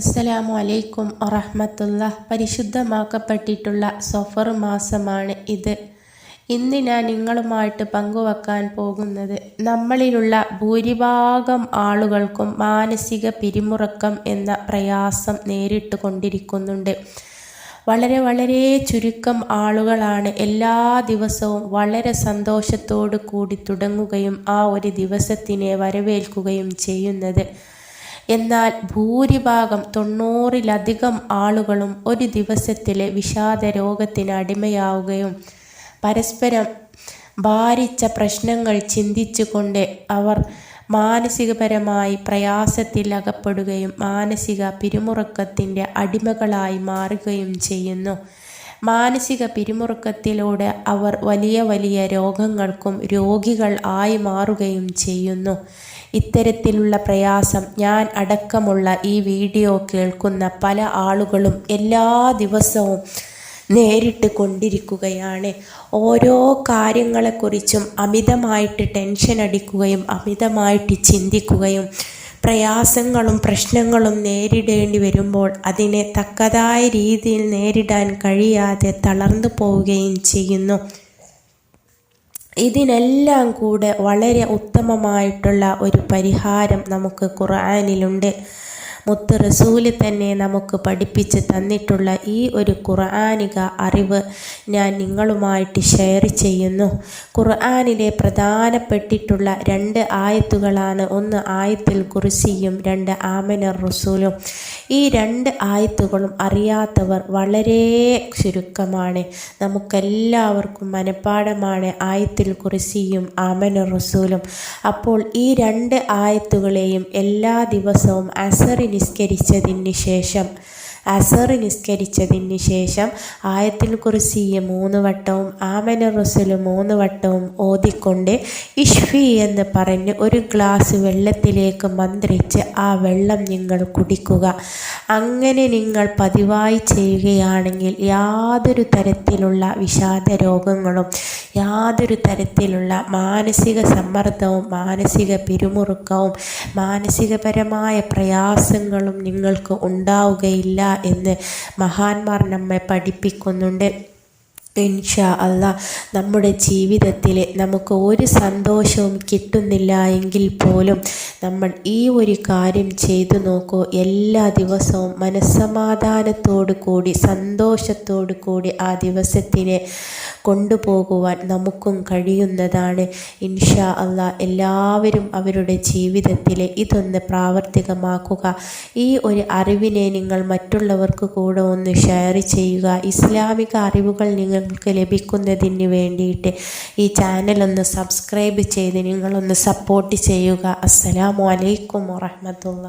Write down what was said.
അസ്സലാമു അലൈക്കും വറഹമത്തുള്ള പരിശുദ്ധമാക്കപ്പെട്ടിട്ടുള്ള സഫർ മാസമാണ് ഇത്. ഇന്ന് ഞാൻ നിങ്ങളുമായിട്ട് പങ്കുവെക്കാൻ പോകുന്നത് നമ്മളിലുള്ള ഭൂരിഭാഗം ആളുകൾക്കും മാനസിക പിരിമുറക്കം എന്ന പ്രയാസം നേരിട്ട് കൊണ്ടിരിക്കുന്നുണ്ട്. വളരെ വളരെ ചുരുക്കം ആളുകളാണ് എല്ലാ ദിവസവും വളരെ സന്തോഷത്തോടു കൂടി തുടങ്ങുകയും ആ ഒരു ദിവസത്തിനെ വരവേൽക്കുകയും ചെയ്യുന്നത്. എന്നാൽ ഭൂരിഭാഗം തൊണ്ണൂറിലധികം ആളുകളും ഒരു ദിവസത്തിലെ വിഷാദ രോഗത്തിന് അടിമയാവുകയും പരസ്പരം ഭാരിച്ച പ്രശ്നങ്ങൾ ചിന്തിച്ചുകൊണ്ട് അവർ മാനസികപരമായി പ്രയാസത്തിൽ അകപ്പെടുകയും മാനസിക പിരിമുറുക്കത്തിന്റെ അടിമകളായി മാറുകയും ചെയ്യുന്നു. മാനസിക പിരിമുറുക്കത്തിലൂടെ അവർ വലിയ വലിയ രോഗങ്ങൾക്കും രോഗികൾ ആയി മാറുകയും ചെയ്യുന്നു. ഇത്തരത്തിലുള്ള പ്രയാസം ഞാൻ അടക്കമുള്ള ഈ വീഡിയോ കേൾക്കുന്ന പല ആളുകളും എല്ലാ ദിവസവും നേരിട്ട് കൊണ്ടിരിക്കുകയാണ്. ഓരോ കാര്യങ്ങളെക്കുറിച്ചും അമിതമായിട്ട് ടെൻഷൻ അടിക്കുകയും അമിതമായിട്ട് ചിന്തിക്കുകയും പ്രയാസങ്ങളും പ്രശ്നങ്ങളും നേരിടേണ്ടി വരുമ്പോൾ അതിനെ തക്കതായ രീതിയിൽ നേരിടാൻ കഴിയാതെ തളർന്നു പോവുകയും ചെയ്യുന്നു. ഇതിനെല്ലാം കൂടെ വളരെ ഉത്തമമായിട്ടുള്ള ഒരു പരിഹാരം നമുക്ക് ഖുർആാനിലുണ്ട്. മുത്ത് റസൂൽ തന്നെ നമുക്ക് പഠിപ്പിച്ച് തന്നിട്ടുള്ള ഈ ഒരു ഖുർആാനിക അറിവ് ഞാൻ നിങ്ങളുമായിട്ട് ഷെയർ ചെയ്യുന്നു. ഖുർആാനിലെ പ്രധാനപ്പെട്ടിട്ടുള്ള രണ്ട് ആയത്തുകളാണ്. ഒന്ന് ആയത്തിൽ കുറിസിയും രണ്ട് ആമന റസൂലും. ഈ രണ്ട് ആയത്തുകളും അറിയാത്തവർ വളരെ ചുരുക്കമാണ്. നമുക്കെല്ലാവർക്കും മനഃപ്പാടമാണ് ആയത്തിൽ കുറിസിയും ആമന റസൂലും. അപ്പോൾ ഈ രണ്ട് ആയത്തുകളെയും എല്ലാ ദിവസവും അസറി നിസ്കരിച്ചതിന് ശേഷം അസർ നിസ്കരിച്ചതിന് ശേഷം ആയത്തിൽ കുറിസിയെ മൂന്ന് വട്ടവും ആമന റസുൽ മൂന്ന് വട്ടവും ഓതിക്കൊണ്ട് ഇഷ്ഫി എന്ന് പറഞ്ഞ് ഒരു ഗ്ലാസ് വെള്ളത്തിലേക്ക് മന്ത്രിച്ച് ആ വെള്ളം നിങ്ങൾ കുടിക്കുക. അങ്ങനെ നിങ്ങൾ പതിവായി ചെയ്യുകയാണെങ്കിൽ യാതൊരു തരത്തിലുള്ള വിഷാദ രോഗങ്ങളും യാതൊരു തരത്തിലുള്ള മാനസിക സമ്മർദ്ദവും മാനസിക പിരിമുറുക്കവും മാനസികപരമായ പ്രയാസങ്ങളും നിങ്ങൾക്ക് ഉണ്ടാവുകയില്ല എന്ന് മഹാന്മാർ നമ്മെ പഠിപ്പിക്കുന്നുണ്ട്. ഇൻഷാ അല്ല നമ്മുടെ ജീവിതത്തിൽ നമുക്ക് ഒരു സന്തോഷവും കിട്ടുന്നില്ല എങ്കിൽ പോലും നമ്മൾ ഈ ഒരു കാര്യം ചെയ്തു നോക്കൂ. എല്ലാ ദിവസവും മനസ്സമാധാനത്തോടു കൂടി സന്തോഷത്തോടു കൂടി ആ ദിവസത്തിനെ കൊണ്ടുപോകുവാൻ നമുക്കും കഴിയുന്നതാണ്. ഇൻഷാ അല്ല എല്ലാവരും അവരുടെ ജീവിതത്തിൽ ഇതൊന്ന് പ്രാവർത്തികമാക്കുക. ഈ ഒരു അറിവിനെ നിങ്ങൾ മറ്റുള്ളവർക്ക് കൂടെ ഒന്ന് ഷെയർ ചെയ്യുക. ഇസ്ലാമിക അറിവുകൾ നിങ്ങൾക്ക് ലഭിക്കുന്നതിന് വേണ്ടിയിട്ട് ഈ ചാനലൊന്ന് സബ്സ്ക്രൈബ് ചെയ്ത് നിങ്ങളൊന്ന് സപ്പോർട്ട് ചെയ്യുക. അസ്സലാമു അലൈക്കും വറഹമത്തുള്ള.